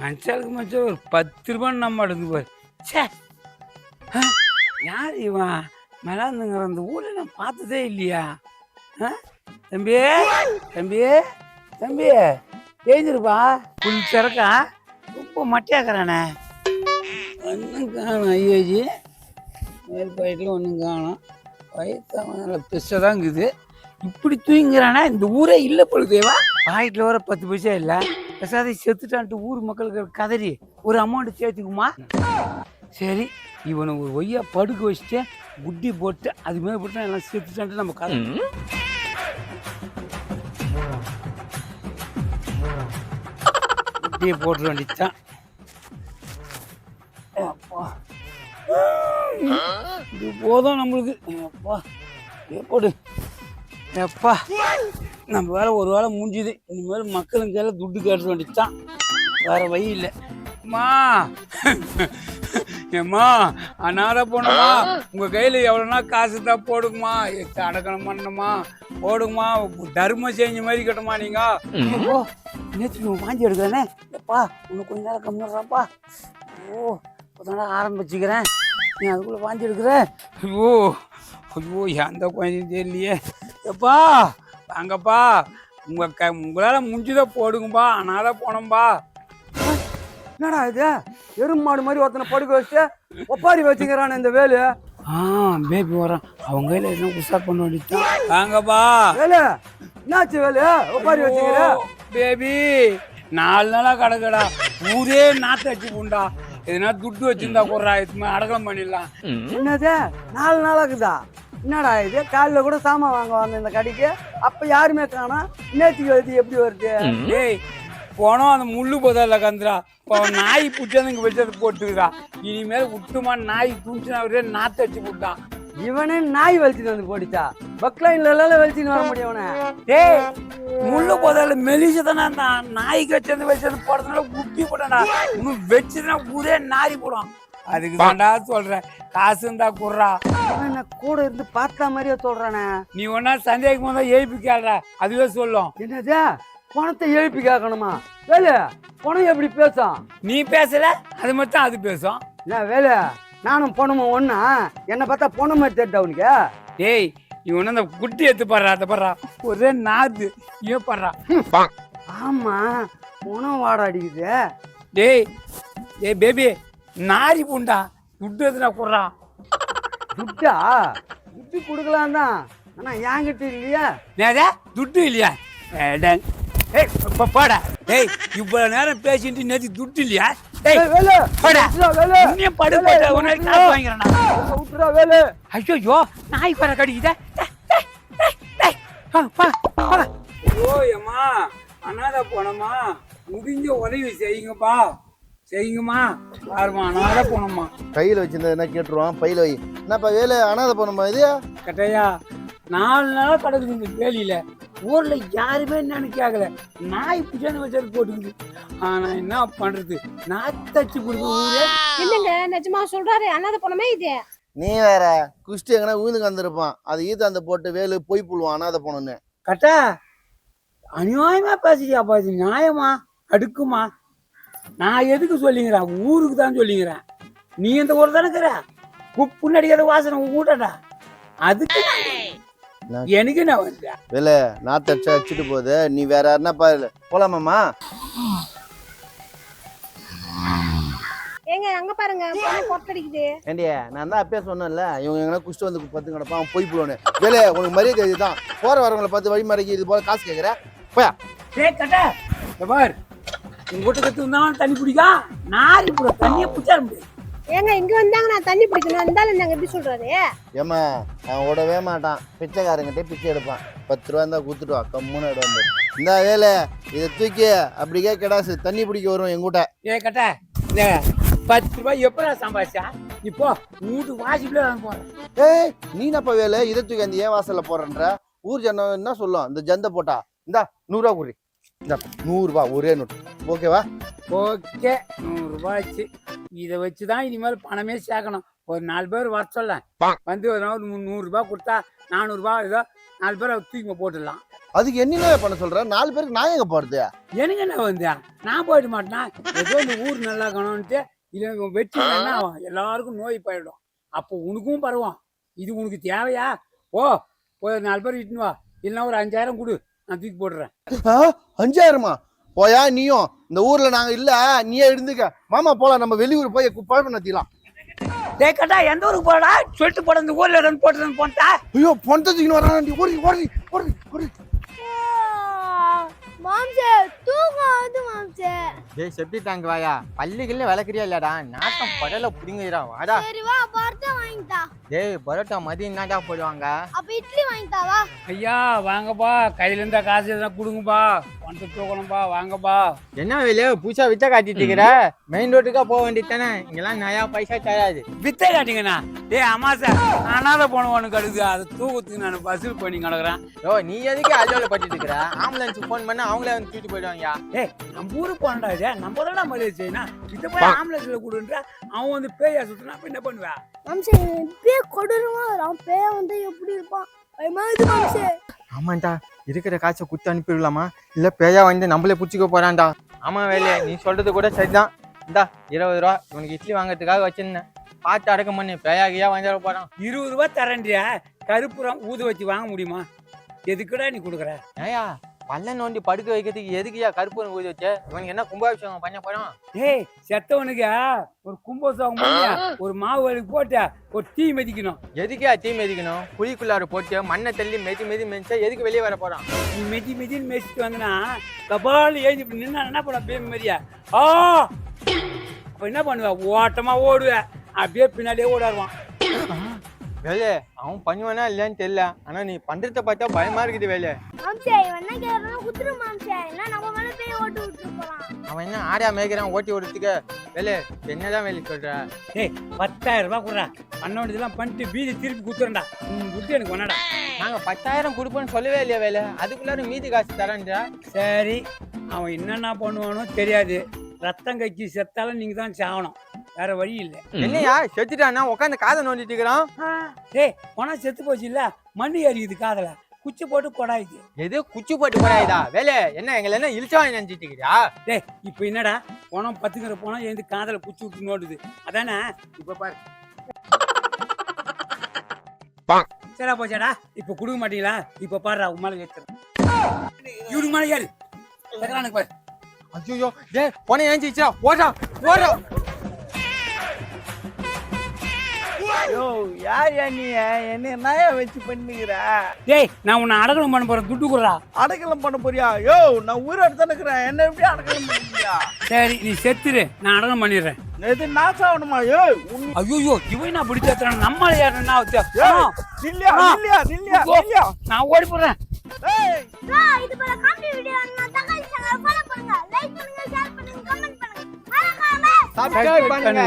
மனுஷாளுக்கு மச்சான் ஒரு பத்து ரூபான்னு நம்ம எடுத்து போய். ச்சே! ஆ, யார் இவன்? மலாந்துங்கிற அந்த ஊரில் நான் பார்த்ததே இல்லையா? ஆ? தம்பி தம்பி தம்பி எழுந்திருப்பா புல் சிறக்கா ரொம்ப மட்டியாக்குறானே. ஒன்றும் காணும் ஐயோஜி. மேல் பயிட்டில் ஒன்றும் காணும். வயிற்று நல்ல பெருசாக தான் இருக்குது இப்படி தூங்குறானா இந்த ஊரே இல்லை பொழுதேவா? பாயிட்டில் வர பத்து பைசா இல்லை. பெசாதி செத்துட்டான்ட்டு ஊர் மக்களுக்கு கதறி ஒரு அமௌண்ட் சேர்த்துக்குமா? சரி இவனை ஒரு ஒய்யா படுக்க வச்சுட்டு குட்டி போட்டு அது மேலே போட்டு எல்லாம் செத்துட்டான்ட்டு நம்ம கதை. குட்டியை போட்டுற வேண்டியதுதான். இது போதும் நம்மளுக்கு. அப்பா இதே போடு. எப்பா நம்ம வேலை ஒரு வேலை முடிஞ்சுது. இனிமேல் மக்களுக்கு எல்லாம் துட்டு கேட்ட வேண்டியதுதான். வேற வழி இல்லை. அம்மா. ஏம்மா அனாத போனமா உங்க கையில எவ்வளோனா காசு தான் போடுங்கம்மா. அடக்கணும் பண்ணணுமா? போடுங்கம்மா. தர்மம் செஞ்ச மாதிரி கட்டுமா நீங்க. நேற்று வாங்கி எடுக்கிறேனே எப்பா இன்னும் கொஞ்ச நேரம் கம்மிடுறாப்பா ஓ இப்போதானே ஆரம்பிச்சுக்கிறேன். நீ அதுக்குள்ளே வாங்கி எடுக்கிற? ஐயோ ஐயோ எந்த குழந்தையும் தெரியலையே. எப்பா வாங்கப்பா உங்க க உங்களால் முடிஞ்சதை போடுங்கப்பா. அனாத போனோம்பா. என்னடா இது? எருமாடு மாதிரி ஒருத்தனை படுக்க வச்சுட்டு ஒப்பாரி வச்சுக்கிறான் இந்த வேலு. ஆ பேபி வரான் அவங்க கையில் எதுவும் உஷார் பண்ண வேண்டியதுதான் வாங்கப்பா வேலு என்னாச்சு வேலு? ஒப்பாரி வச்சுக்கிற? பேபி. நாலு நாளா கிடக்குடா. ஊரே நாத்து வச்சு போண்டா எதுனா துட்டு வச்சிருந்தா கொடுறா இதுமே அடக்கம் பண்ணிடலாம். என்னது? நாலு நாளாக்குதா என்னடா இது? காலைல கூட சாமான் வாங்க வந்த இந்த கடைக்கு. அப்ப யாருமே காணோம் நேற்றுக்கு எழுதி எப்படி வருது? டேய் போனோம் அந்த முள்ளு புதல்ல கந்துரா. இப்போ நாய் பிடிச்சது இங்கே வச்சது போட்டுக்கிறா இனிமேல் விட்டுமா நாய் துணிச்சுனா அவரே நாத்து வச்சு போட்டான் இவனே நாய் வலிச்சுட்டு வந்து போடிச்சா பக்லைன்ல எல்லாம் வலிச்சுன்னு வர முடியும் இவனை. டேய் முள்ளு புதல்ல மெலிசு தானே அந்த நாய்க்கு வச்சது வச்சது போடுறதுனால குட்டி போட்டா இன்னும் வச்சுதுன்னா ஊரே நாரி போடும் அதுக்கு தான்டா சொல்றேன் காசு இருந்தா குடுறா. என்ன கூட இருந்து பார்த்த மாதிரியே சொல்றானே. நீ ஒன்னா சந்தேகம் வந்தா எழுப்பி கேள்ற அதுவே சொல்லும். என்னது? பணத்தை எழுப்பி கேட்கணுமா வேலு பணம் எப்படி பேசும்? நீ பேசல அது மட்டும் அது பேசும். என்ன வேலு நானும் பணமும் ஒண்ணா? என்னை பார்த்தா பணம் மாதிரி தெரிட்ட அவனுக்கு டேய் இவன் அந்த குட்டி எடுத்து பாடுறா அதை பாடுறா. ஒரே நாது. ஏன் பாடுறா. ஆமா பணம் வாட அடிக்குது. டேய் டேய் பேபி நாரி பூண்டா? துட்டு எதுனா குடுறா? துட்டா? துட்டு கொடுக்கலாம் தான் ஆனா என்கிட்ட இல்லையா? நேதா துட்டு இல்லையா? ஏய். ஏய் போடா. டேய் இவ்வளவு நேரம் பேசிட்டு நேத்து துட்டு இல்லையா? ஏய், ஐயோ நாய் வர கடிக்குதே டேய், டேய், டேய், டேய். ஆ, பா, போடா. ஓ அம்மா அனாதை போனம்மா. முடிஞ்ச உதவி செய்யுங்கப்பா. செய்யுங்கம்மா பாருமா அனாதை போனம்மா கையில் வச்சிருந்தா என்ன கேட்டுருவான்? பையில வை. என்னப்பா வேலை அனாதை போனோமா இது? கட்டையா நாலு நாளா கிடக்குது இந்த வேலியில. ஊர்ல யாருமே நினைக்காகல நாய் பிடிச்சாந்து வச்சது போட்டுக்குது. ஆனா என்ன பண்றது? நாத்தச்சு கொடுக்க ஊரே இல்லைங்க நிஜமா சொல்றாரு? அண்ணாத போனமே இது? நீ வேற குஷ்டி எங்கன்னா ஊந்துக்கு வந்திருப்பான். அது ஈத்தாந்த போட்டு வேலு பொய் புழுவான் அனாதை போனோன்னு கட்டா அநியாயமா பேசுறியா பாத்து நியாயமா? அடுக்குமா? நான் எதுக்கு சொல்லிங்கிறேன் ஊருக்கு தான் சொல்லிங்கிறேன் நீ இந்த ஊர் தானே இருக்கிற? குப்புன்னு அடிக்கிற வாசனை ஊட்டடா அதுக்கு நான் எனக்கு நான் வந்தேன் வேலை நாத்து அடிச்சா அடிச்சுட்டு போகுது. நீ வேற யாருன்னா பாரு போலாமாம்மா? ஏங்க அங்க பாருங்க. பொண்ணு கொட்டடிக்குது ஏண்டியா நான் தான் அப்பயே சொன்னேன்ல. இவங்க எங்கன்னா குஷ்டி வந்து பத்து கிடப்பான் பொய் புழுவானு வேலை உனக்கு மரியாதை இதுதான் போற வரவங்களை பார்த்து வழி மறைக்கி இது போல காசு கேட்குற போயா. டேய் கட்டா. பார். உங்க வீட்டு கத்து தண்ணி பிடிக்கா நாரி கூட தண்ணியை பிடிச்சா முடியாது. ஏங்க இங்க வந்தாங்க நான் தண்ணி பிடிக்கணும். இருந்தாலும் நாங்க எப்படி சொல்றாரு ஏம்மா அவன் விடவே மாட்டான். பிச்சைக்காரங்கிட்டே பிச்சை எடுப்பான். பத்து ரூபா இருந்தா கொடுத்துட்டு வா. கம்முன்னு இடம் இந்த வேலை இதை தூக்கி அப்படியே கிடாசு. தண்ணி பிடிக்க வரும் எங்கூட்ட. ஏ கட்டா இந்த பத்து ரூபாய் எப்படா சம்பாதிச்சா இப்போ வீட்டு வாசிப்பில் நான் போறேன். ஏய் நீ என்னப்பா வேலை இதை தூக்கி அந்த ஏன் வாசல்ல போடுறன்ற? ஊர் ஜனம் என்ன சொல்லும்? இந்த ஜந்த போட்டா. இந்தா நூறுரூவா குடி. இந்த நூறுரூவா ஒரே நோட்டு. ஓகேவா ஓகே நூறுரூபாய்ச்சு இதை வச்சு தான் இனிமேல் பணமே சேர்க்கணும். ஒரு நாலு பேர் வர சொல்ல. வந்து ஒரு நாள் நூறுரூபா கொடுத்தா நானூறுரூபா ஏதோ நாலு பேரை தூக்கி போட்டுடலாம். அதுக்கு என்ன பண்ண சொல்ற? நாலு பேருக்கு நான் எங்க போறது? எனக்கு என்ன வந்தேன் நான் போயிட மாட்டேனா? ஏதோ இந்த ஊர் நல்லா இருக்கணும்ட்டு இல்லை வெற்றி எல்லாருக்கும் நோய் போயிடும். அப்போ உனக்கும் பரவும். இது உனக்கு தேவையா? ஓ ஒரு நாலு பேர் இட்டுன்னு வா. இல்லைன்னா ஒரு அஞ்சாயிரம் கொடு. நான் தூக்கி போடுறேன் அஞ்சாயிரமா? போயா நீயும். இந்த ஊர்ல நாங்க இல்ல நீயே இருந்துக்க. மாமா போலாம் நம்ம வெளியூர் போய் பழக்கம் நடத்திக்கலாம் டேய் கட்டா எந்த ஊருக்கு போடா சொல்லிட்டு போட இந்த ஊர்ல இருந்து போட்டு போட்டா. ஐயோ பொண்டத்துக்கு வராண்டி ஓடி ஓடி ஓடி ஓடி. மாம்சே தூக்கம் வந்து மாம்சே. டேய் செப்டி டேங்க் வாயா? பள்ளிகள்ல விளக்குறியா இல்லடா நாட்டம் படல புடிங்கடா வாடா. சரி வா பரோட்டா வாங்கிட்டா டேய் பரோட்டா மதியம் என்னடா போடுவாங்க? அப்ப இட்லி வாங்கிட்டா வா ஐயா வாங்கப்பா. கையில இருந்தா காசு எதனா கொடுங்கப்பா. பணத்தை தூக்கணும்பா வாங்கப்பா. என்ன வேலையோ புதுசா வித்த காட்டிட்டு இருக்கிற மெயின் ரோட்டுக்கா போக வேண்டியது தானே இங்கெல்லாம் நயா பைசா தராது. வித்தை காட்டிங்கண்ணா. டேய் அமாசா. அனாதை போனவனுக்கு அடுக்கு அதை தூக்கத்துக்கு நான் பஸ்ஸில் பண்ணி கிடக்குறேன். ஓ நீ எதுக்கு அலோல பட்டுட்டு இருக்கிற ஆம்புலன்ஸ் ஃபோன் பண்ணா அவங்களே வந்து தூக்கிட்டு போயிடுவாங்க. ஏய் நம்ம ஊருக்கு போனடா இது. நம்ம தானே மரியாதை செய்யணும் இதை போய் ஆம்புலன்ஸ்ல கொடுன்ற அவன் வந்து பேயா சுத்தினா அப்ப என்ன பண்ணுவா? மாம்சே பேய கொடூரமா வரும் பேய வந்து எப்படி இருப்பான்? ஆமாண்டா இருக்கிற காசை குத்து அனுப்பிடலாமா? இல்ல பேயா வந்து நம்மளே புடிச்சுக்க போறான்டா. ஆமா வேலையே நீ சொல்றது கூட சரிதான். இந்தா இருபது ரூபா. உனக்கு இட்லி வாங்குறதுக்காக வச்சிருந்தேன். பார்த்து அடக்கம் பண்ணு. பேயா கியா வந்துட போறான். இருபது ரூபா தரேன்டியா கருப்புறம் ஊத வச்சு வாங்க முடியுமா? எதுக்குடா நீ கொடுக்குற? ஏயா பல்ல நோண்டி படுக்க வைக்கிறதுக்கு எதுக்குயா கருப்பு ஊதி வச்ச? இவனுக்கு என்ன கும்பாபிஷேகம் பண்ண போறான் ஏய் செத்தவனுக்கு ஒரு கும்பசோகம் பண்ணி ஒரு மாவு வலிக்கு போட்டு ஒரு தீ மிதிக்கணும். எதுக்குயா தீ மிதிக்கணும்? குழிக்குள்ளார போட்டு மண்ணை தள்ளி மெதி மெதி மெதிச்சா எதுக்கு வெளியே வர போறான் நீ மெதி மெதின்னு மெதிச்சுட்டு வந்தனா கபால் ஏஞ்சி இப்படி நின்னா என்ன பண்ண பேம் மாதிரியா? ஆ! அப்ப என்ன பண்ணுவ? ஓட்டமா ஓடுவ. அப்படியே பின்னாடியே ஓடாருவான். வேலை அவன் பண்ணுவானா இல்லையான்னு தெரியல. ஆனா நீ பண்றத பார்த்தா பயமா இருக்குது வேலை. மாம்சே இவன் என்ன கேக்குறான் குத்துரு மாம்சே இல்ல நம்ம மேல பேய ஓட்டு விட்டு போறான் அவன் என்ன ஆடியா மேய்க்கிறான் ஓட்டி ஓடுறதுக்கு வேலை என்னதான் வேலை சொல்ற? ஏய் பத்தாயிரம் ரூபாய் கொடுறா பண்ண வேண்டியதெல்லாம் பண்ணிட்டு வீதி திருப்பி குத்துறேன்டா. உன் புத்தி எனக்கு வேணாடா நாங்க பத்தாயிரம் கொடுப்போம்னு சொல்லவே இல்லையா வேலை? அதுக்குள்ளார மீதி காசு தரேன்டா. சரி அவன் என்னென்ன பண்ணுவானோ தெரியாது. ரத்தம் கட்சி செத்தாலும் நீங்க தான் சாகணும். வேற வழி இல்லை. என்னையா செத்துட்டானா உட்காந்து காதை நோண்டிட்டு இருக்கிறான்? ஏய் பணம் செத்து போச்சு இல்ல? மண்ணு ஏறிக்குது காதல. குச்சி போட்டு கொடாயுது எது? குச்சி போட்டு போறாயுதா வேலை என்ன எங்களை என்ன இழிச்சா நினைச்சிட்டு இருக்கிறியா? டேய் இப்போ என்னடா? பணம் பத்துக்கிற பணம் எழுந்து காதல குச்சி விட்டு நோடுது அதானே? இப்ப பாரு. சரியா போச்சாடா. இப்ப கொடுக்க மாட்டீங்களா? இப்ப பாருடா உன் மேல ஏத்துறேன். இவனுக்கு மேல ஏறு. பாரு. ஐயோ டே போன ஏஞ்சிச்சா ஓடா ஓடா யோ யார் நீ? என்ன நாயா வச்சு பண்ணுகிற டேய் நான் உன்னை அடக்கணும் பண்ண போறேன். துட்டு கொடுறா. அடக்கலம் பண்ண போறியா? யோ நான் உயிரோடு தானே இருக்கிறேன் என்ன எப்படி அடக்கலம் பண்ணுறியா சரி நீ செத்துரு. நான் அடக்கம் பண்ணிடுறேன். எது நான் சாவணுமா யோ ஐயோ இவன் நான் பிடிச்சேன் நம்மள யாருன்னா யோ, நில்லியா நில்லியா நில்லியா நில்லியா. நான் ஓடி போடுறேன் ஏய். இது போல காமெடி வீடியோ நான் தகவல் சேனல் ஃபாலோ பண்ணுங்க. லைக் பண்ணுங்க ஷேர் பண்ணுங்க கமெண்ட் பண்ணுங்க. மறக்காம சப்ஸ்கிரைப் பண்ணுங்க.